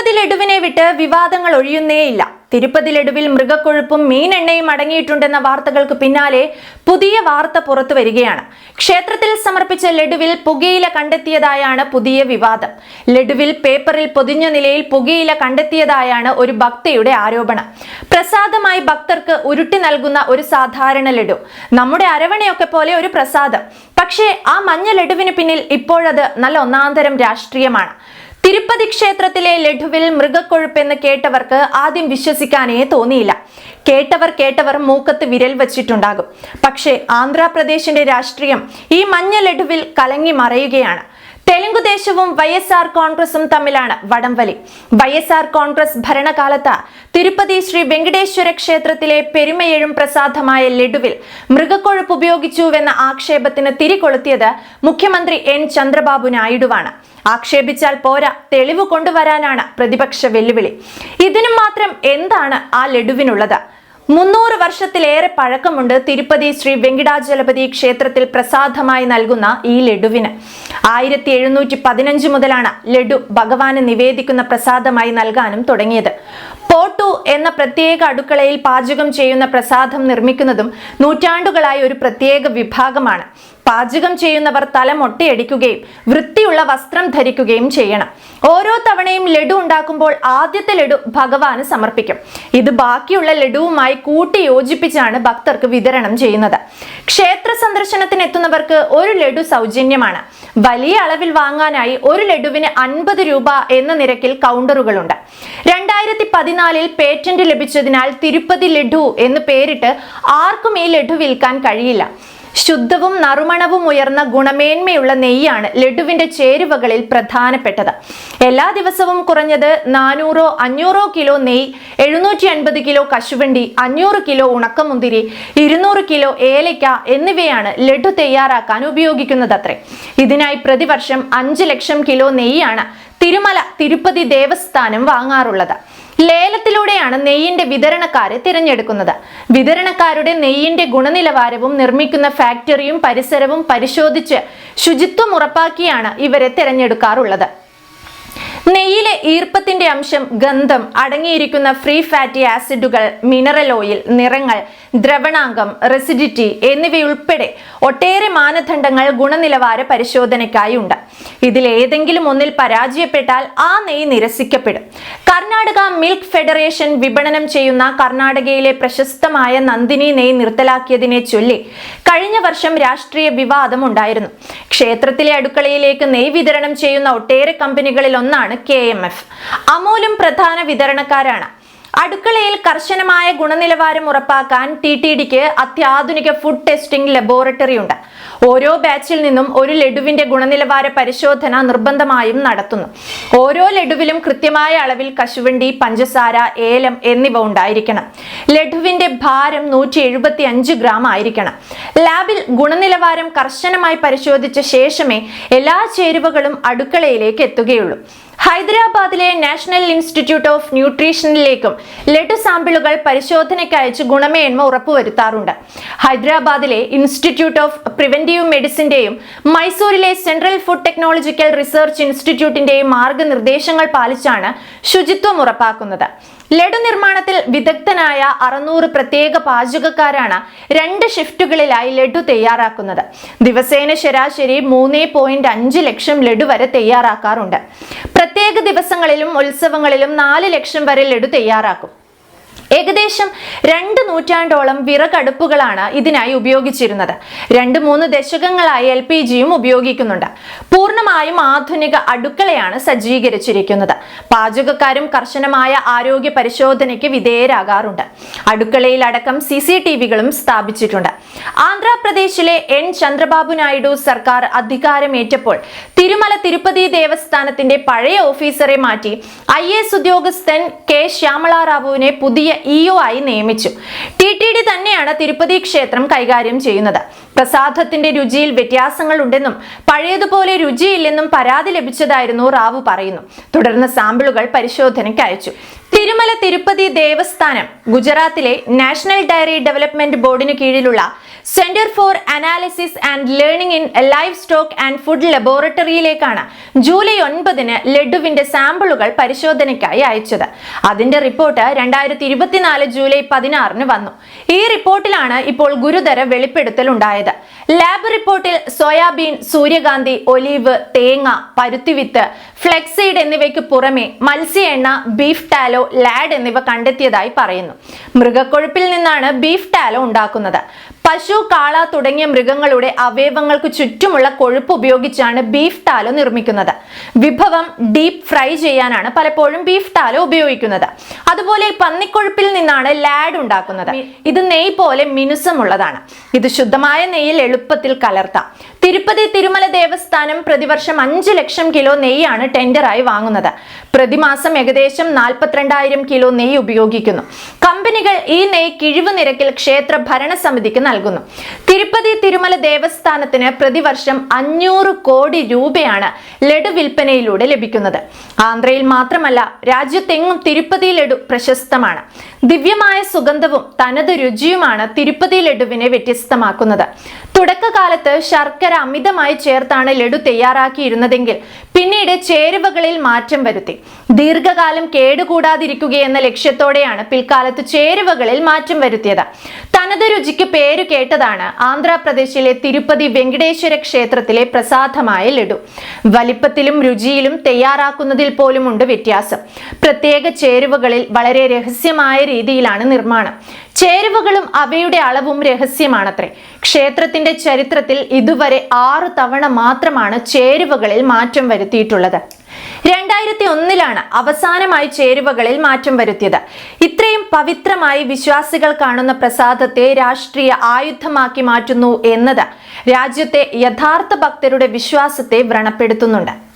തിരുപ്പതി ലഡുവിനെ വിട്ട് വിവാദങ്ങൾ ഒഴിയുന്നേയില്ല. തിരുപ്പതി ലഡുവിൽ മൃഗക്കൊഴുപ്പും മീൻ മീനെണ്ണയും അടങ്ങിയിട്ടുണ്ടെന്ന വാർത്തകൾക്ക് പിന്നാലെ പുതിയ വാർത്ത പുറത്തു വരികയാണ്. ക്ഷേത്രത്തിൽ സമർപ്പിച്ച ലഡുവിൽ പുകയില കണ്ടെത്തിയതായാണ് പുതിയ വിവാദം. ലഡുവിൽ പേപ്പറിൽ പൊതിഞ്ഞ നിലയിൽ പുകയില കണ്ടെത്തിയതായാണ് ഒരു ഭക്തയുടെ ആരോപണം. പ്രസാദമായി ഭക്തർക്ക് ഉരുട്ടി നൽകുന്ന ഒരു സാധാരണ ലഡു. നമ്മുടെ അരവണയൊക്കെ പോലെ ഒരു പ്രസാദം. പക്ഷേ ആ മഞ്ഞ ലഡുവിന് പിന്നിൽ ഇപ്പോഴത് നല്ല ഒന്നാന്തരം രാഷ്ട്രീയമാണ്. തിരുപ്പതി ക്ഷേത്രത്തിലെ ലഡുവിൽ മൃഗക്കൊഴുപ്പെന്ന് കേട്ടവർക്ക് ആദ്യം വിശ്വസിക്കാനേ തോന്നിയില്ല. കേട്ടവർ കേട്ടവർ മൂക്കത്ത് വിരൽ വച്ചിട്ടുണ്ടാകും. പക്ഷേ ആന്ധ്രാപ്രദേശിന്റെ രാഷ്ട്രീയം ഈ മഞ്ഞ ലഡുവിൽ കലങ്ങി മറയുകയാണ്. തെലുങ്കുദേശവും വൈ എസ് ആർ കോൺഗ്രസും തമ്മിലാണ് വടംവലി. വൈ എസ് ആർ കോൺഗ്രസ് ഭരണകാലത്ത് തിരുപ്പതി ശ്രീ വെങ്കടേശ്വര ക്ഷേത്രത്തിലെ പെരുമയഴും പ്രസാദമായ ലഡുവിൽ മൃഗക്കൊഴുപ്പ് ഉപയോഗിച്ചുവെന്ന ആക്ഷേപത്തിന് തിരികൊളുത്തിയത് മുഖ്യമന്ത്രി എൻ ചന്ദ്രബാബു നായിഡുവാണ്. ആക്ഷേപിച്ചാൽ പോരാ തെളിവ് കൊണ്ടുവരാനാണ് പ്രതിപക്ഷ വെല്ലുവിളി. ഇതിനും മാത്രം എന്താണ് ആ ലഡുവിനുള്ളത്? മുന്നൂറ് വർഷത്തിലേറെ പഴക്കമുണ്ട് തിരുപ്പതി ശ്രീ വെങ്കിടാചലപതി ക്ഷേത്രത്തിൽ പ്രസാദമായി നൽകുന്ന ഈ ലഡുവിന്. ആയിരത്തി എഴുന്നൂറ്റി പതിനഞ്ച് മുതലാണ് ലഡു ഭഗവാന് നിവേദിക്കുന്ന പ്രസാദമായി നൽകാനും തുടങ്ങിയത്. പോട്ടു എന്ന പ്രത്യേക അടുക്കളയിൽ പാചകം ചെയ്യുന്ന പ്രസാദം നിർമ്മിക്കുന്നതും നൂറ്റാണ്ടുകളായി ഒരു പ്രത്യേക വിഭാഗമാണ്. പാചകം ചെയ്യുന്നവർ തല മൊട്ടയടിക്കുകയും വൃത്തിയുള്ള വസ്ത്രം ധരിക്കുകയും ചെയ്യണം. ഓരോ തവണയും ലഡു ഉണ്ടാക്കുമ്പോൾ ആദ്യത്തെ ലഡു ഭഗവാന് സമർപ്പിക്കും. ഇത് ബാക്കിയുള്ള ലഡുവുമായി കൂട്ടി യോജിപ്പിച്ചാണ് ഭക്തർക്ക് വിതരണം ചെയ്യുന്നത്. ക്ഷേത്ര സന്ദർശനത്തിന് എത്തുന്നവർക്ക് ഒരു ലഡു സൗജന്യമാണ്. വലിയ അളവിൽ വാങ്ങാനായി ഒരു ലഡുവിന് അൻപത് രൂപ എന്ന നിരക്കിൽ കൗണ്ടറുകളുണ്ട്. രണ്ടായിരത്തി പതിനാലിൽ പേറ്റന്റ് ലഭിച്ചതിനാൽ തിരുപ്പതി ലഡു എന്ന് പേരിട്ട് ആർക്കും ഈ ലഡു വിൽക്കാൻ കഴിയില്ല. ശുദ്ധവും നറുമണവും ഉയർന്ന ഗുണമേന്മയുള്ള നെയ്യാണ് ലഡുവിന്റെ ചേരുവകളിൽ പ്രധാനപ്പെട്ടത്. എല്ലാ ദിവസവും കുറഞ്ഞത് നാനൂറോ അഞ്ഞൂറോ കിലോ നെയ്യ് എഴുന്നൂറ്റി അൻപത് കിലോ കശുവണ്ടി അഞ്ഞൂറ് കിലോ ഉണക്കമുന്തിരി ഇരുന്നൂറ് കിലോ ഏലയ്ക്ക എന്നിവയാണ് ലഡു തയ്യാറാക്കാൻ ഉപയോഗിക്കുന്നത് ഉപയോഗിക്കുന്നതത്രേ. ഇതിനായി പ്രതിവർഷം അഞ്ച് ലക്ഷം കിലോ നെയ്യാണ് തിരുമല തിരുപ്പതി ദേവസ്ഥാനം വാങ്ങാറുള്ളത്. ലേലത്തിലൂടെയാണ് നെയ്യിന്റെ വിതരണക്കാരെ തിരഞ്ഞെടുക്കുന്നത്. വിതരണക്കാരുടെ നെയ്യിന്റെ ഗുണനിലവാരവും നിർമ്മിക്കുന്ന ഫാക്ടറിയും പരിസരവും പരിശോധിച്ച് ശുചിത്വം ഉറപ്പാക്കിയാണ് ഇവരെ തിരഞ്ഞെടുക്കാറുള്ളത്. നെയ്യിലെ ഈർപ്പത്തിന്റെ അംശം ഗന്ധം അടങ്ങിയിരിക്കുന്ന ഫ്രീ ഫാറ്റി ആസിഡുകൾ മിനറൽ ഓയിൽ നിറങ്ങൾ ദ്രവണാംഗം റെസിഡിറ്റി എന്നിവയുൾപ്പെടെ ഒട്ടേറെ മാനദണ്ഡങ്ങൾ ഗുണനിലവാര പരിശോധനയ്ക്കായി ഉണ്ട്. ഇതിൽ ഏതെങ്കിലും ഒന്നിൽ പരാജയപ്പെട്ടാൽ ആ നെയ് നിരസിക്കപ്പെടും. കർണാടക മിൽക്ക് ഫെഡറേഷൻ വിപണനം ചെയ്യുന്ന കർണാടകയിലെ പ്രശസ്തമായ നന്ദിനി നെയ് നിർത്തലാക്കിയതിനെ ചൊല്ലി കഴിഞ്ഞ വർഷം രാഷ്ട്രീയ വിവാദം ഉണ്ടായിരുന്നു ക്ഷേത്രത്തിലെ അടുക്കളയിലേക്ക് നെയ് വിതരണം ചെയ്യുന്ന ഒട്ടേറെ കമ്പനികളിൽ ഒന്നാണ് കെ എം എഫ്. അമൂലും പ്രധാന വിതരണക്കാരാണ്. അടുക്കളയിൽ കർശനമായ ഗുണനിലവാരം ഉറപ്പാക്കാൻ ടി ടി ഡിക്ക് അത്യാധുനിക ഫുഡ് ടെസ്റ്റിംഗ് ലബോറട്ടറി ഉണ്ട്. ഓരോ ബാച്ചിൽ നിന്നും ഒരു ലഡുവിന്റെ ഗുണനിലവാര പരിശോധന നിർബന്ധമായും നടത്തുന്നു. ഓരോ ലഡുവിലും കൃത്യമായ അളവിൽ കശുവണ്ടി പഞ്ചസാര ഏലം എന്നിവ ഉണ്ടായിരിക്കണം. ലഡുവിന്റെ ഭാരം നൂറ്റി എഴുപത്തി അഞ്ച് ഗ്രാം ആയിരിക്കണം. ലാബിൽ ഗുണനിലവാരം കർശനമായി പരിശോധിച്ച ശേഷമേ എല്ലാ ചേരുവകളും അടുക്കളയിലേക്ക് എത്തുകയുള്ളൂ. ഹൈദരാബാദിലെ നാഷണൽ ഇൻസ്റ്റിറ്റ്യൂട്ട് ഓഫ് ന്യൂട്രീഷനിലേക്കും ലഡു സാമ്പിളുകൾ പരിശോധനയ്ക്ക് അയച്ച് ഗുണമേന്മ ഉറപ്പുവരുത്താറുണ്ട്. ഹൈദരാബാദിലെ ഇൻസ്റ്റിറ്റ്യൂട്ട് ഓഫ് പ്രിവെന്റീവ് മെഡിസിന്റെയും മൈസൂരിലെ സെൻട്രൽ ഫുഡ് ടെക്നോളജിക്കൽ റിസർച്ച് ഇൻസ്റ്റിറ്റ്യൂട്ടിന്റെയും മാർഗനിർദ്ദേശങ്ങൾ പാലിച്ചാണ് ശുചിത്വം ഉറപ്പാക്കുന്നത്. ലഡു നിർമ്മാണത്തിൽ വിദഗ്ധനായ അറുന്നൂറ് പ്രത്യേക പാചകക്കാരാണ് രണ്ട് ഷിഫ്റ്റുകളിലായി ലഡു തയ്യാറാക്കുന്നത്. ദിവസേന ശരാശരി മൂന്ന് പോയിന്റ് അഞ്ച് ലക്ഷം ലഡു വരെ തയ്യാറാക്കാറുണ്ട്. പ്രത്യേക ദിവസങ്ങളിലും ഉത്സവങ്ങളിലും നാല് ലക്ഷം വരെ ലഡു തയ്യാറാക്കും. ഏകദേശം രണ്ട് നൂറ്റാണ്ടോളം വിറകടുപ്പുകളാണ് ഇതിനായി ഉപയോഗിച്ചിരുന്നത്. രണ്ട് മൂന്ന് ദശകങ്ങളായി എൽ പി ജിയും ഉപയോഗിക്കുന്നുണ്ട്. പൂർണമായും ആധുനിക അടുക്കളയാണ് സജ്ജീകരിച്ചിരിക്കുന്നത്. പാചകക്കാരും കർശനമായ ആരോഗ്യ പരിശോധനയ്ക്ക് വിധേയരാകാറുണ്ട്. അടുക്കളയിൽ അടക്കം സി സി ടി വികളും സ്ഥാപിച്ചിട്ടുണ്ട്. ആന്ധ്രാപ്രദേശിലെ എൻ ചന്ദ്രബാബു നായിഡു സർക്കാർ അധികാരമേറ്റപ്പോൾ തിരുമല തിരുപ്പതി ദേവസ്ഥാനത്തിന്റെ പഴയ ഓഫീസറെ മാറ്റി ഐ എസ് ഉദ്യോഗസ്ഥൻ കെ ശ്യാമള റാവുവിനെ പുതിയ ഇഒ ആയി നിയമിച്ചു. ടി ടി ഡി തന്നെയാണ് തിരുപ്പതി ക്ഷേത്രം കൈകാര്യം ചെയ്യുന്നത്. പ്രസാദത്തിന്റെ രുചിയിൽ വ്യത്യാസങ്ങൾ ഉണ്ടെന്നും പഴയതുപോലെ രുചിയില്ലെന്നും പരാതി ലഭിച്ചതായിരുന്നു റാവു പറയുന്നു. തുടർന്ന് സാമ്പിളുകൾ പരിശോധനയ്ക്ക് അയച്ചു. തിരുമല തിരുപ്പതി ദേവസ്ഥാനം ഗുജറാത്തിലെ നാഷണൽ ഡയറി ഡെവലപ്മെന്റ് ബോർഡിന് കീഴിലുള്ള centre for analysis and learning in livestock and food ലബോറട്ടറിയിലേക്കാണ് July ഒൻപതിന് ലഡുവിന്റെ സാമ്പിളുകൾ പരിശോധനയ്ക്കായി അയച്ചത്. അതിന്റെ റിപ്പോർട്ട് രണ്ടായിരത്തി ഇരുപത്തിനാല് ജൂലൈ പതിനാറിന് വന്നു. ഈ റിപ്പോർട്ടിലാണ് ഇപ്പോൾ ഗുരുതര വെളിപ്പെടുത്തൽ ഉണ്ടായത്. ലാബ് റിപ്പോർട്ടിൽ സോയാബീൻ സൂര്യകാന്തി ഒലീവ് തേങ്ങ പരുത്തിവിത്ത് ഫ്ലെക്സൈഡ് എന്നിവയ്ക്ക് പുറമെ മത്സ്യ എണ്ണ ബീഫ് ടാലോ ലാഡ് എന്നിവ കണ്ടെത്തിയതായി പറയുന്നു. മൃഗക്കൊഴുപ്പിൽ നിന്നാണ് ബീഫ് ടാലോ ഉണ്ടാക്കുന്നത്. പശു കാള തുടങ്ങിയ മൃഗങ്ങളുടെ അവയവങ്ങൾക്ക് ചുറ്റുമുള്ള കൊഴുപ്പ് ഉപയോഗിച്ചാണ് ബീഫ് ടാലോ നിർമ്മിക്കുന്നത്. വിഭവം ഡീപ് ഫ്രൈ ചെയ്യാനാണ് പലപ്പോഴും ബീഫ് ടാലോ ഉപയോഗിക്കുന്നത്. അതുപോലെ പന്നിക്കൊഴുപ്പിൽ നിന്നാണ് ലാഡ് ഉണ്ടാക്കുന്നത്. ഇത് നെയ് പോലെ മിനുസമുള്ളതാണ്. ഇത് ശുദ്ധമായ നെയ്യിൽ എളുപ്പത്തിൽ കലർത്താം. തിരുപ്പതി തിരുമല ദേവസ്ഥാനം പ്രതിവർഷം അഞ്ച് ലക്ഷം കിലോ നെയ്യാണ് ടെൻഡറായി വാങ്ങുന്നത്. പ്രതിമാസം ഏകദേശം നാൽപ്പത്തിരണ്ടായിരം കിലോ നെയ്യ് ഉപയോഗിക്കുന്നു. കമ്പനികൾ ഈ നെയ്യ് കിഴിവ് നിരക്കിൽ ക്ഷേത്ര ഭരണസമിതിക്ക് നൽകുന്നു. തിരുപ്പതി തിരുമല ദേവസ്ഥാനത്തിന് പ്രതിവർഷം അഞ്ഞൂറ് കോടി രൂപയാണ് ലഡു വിൽപ്പനയിലൂടെ ലഭിക്കുന്നത്. ആന്ധ്രയിൽ മാത്രമല്ല രാജ്യത്തെങ്ങും തിരുപ്പതി ലഡു പ്രശസ്തമാണ്. ദിവ്യമായ സുഗന്ധവും തനത് രുചിയുമാണ് തിരുപ്പതി ലഡുവിനെ വ്യത്യസ്തമാക്കുന്നത്. തുടക്കകാലത്ത് ശർക്കര അമിതമായി ചേർത്താണ് ലഡു തയ്യാറാക്കിയിരുന്നതെങ്കിൽ പിന്നീട് ചേരുവകളിൽ മാറ്റം വരുത്തി. ദീർഘകാലം കേടുകൂടാതിരിക്കുകയെന്ന ലക്ഷ്യത്തോടെയാണ് പിൽക്കാലത്ത് ചേരുവകളിൽ മാറ്റം വരുത്തിയത്. തനത് രുചിക്ക് പേരു കേട്ടതാണ് ആന്ധ്രാപ്രദേശിലെ തിരുപ്പതി വെങ്കടേശ്വര ക്ഷേത്രത്തിലെ പ്രസാദമായ ലഡു. വലിപ്പത്തിലും രുചിയിലും തയ്യാറാക്കുന്നതിൽ പോലും ഉണ്ട് വ്യത്യാസം. പ്രത്യേക ചേരുവകളിൽ വളരെ രഹസ്യമായ രീതിയിലാണ് നിർമ്മാണം. ചേരുവകളും അവയുടെ അളവും രഹസ്യമാണത്രേ. ക്ഷേത്രത്തിന്റെ ചരിത്രത്തിൽ ഇതുവരെ ആറു തവണ മാത്രമാണ് ചേരുവകളിൽ മാറ്റം വരുത്തിയിട്ടുള്ളത്. രണ്ടായിരത്തി ഒന്നിലാണ് അവസാനമായി ചേരുവകളിൽ മാറ്റം വരുത്തിയത്. ഇത്രയും പവിത്രമായി വിശ്വാസികൾ കാണുന്ന പ്രസാദത്തെ രാഷ്ട്രീയ ആയുധമാക്കി മാറ്റുന്നു എന്നത് രാജ്യത്തെ യഥാർത്ഥ ഭക്തരുടെ വിശ്വാസത്തെ വ്രണപ്പെടുത്തുന്നുണ്ട്.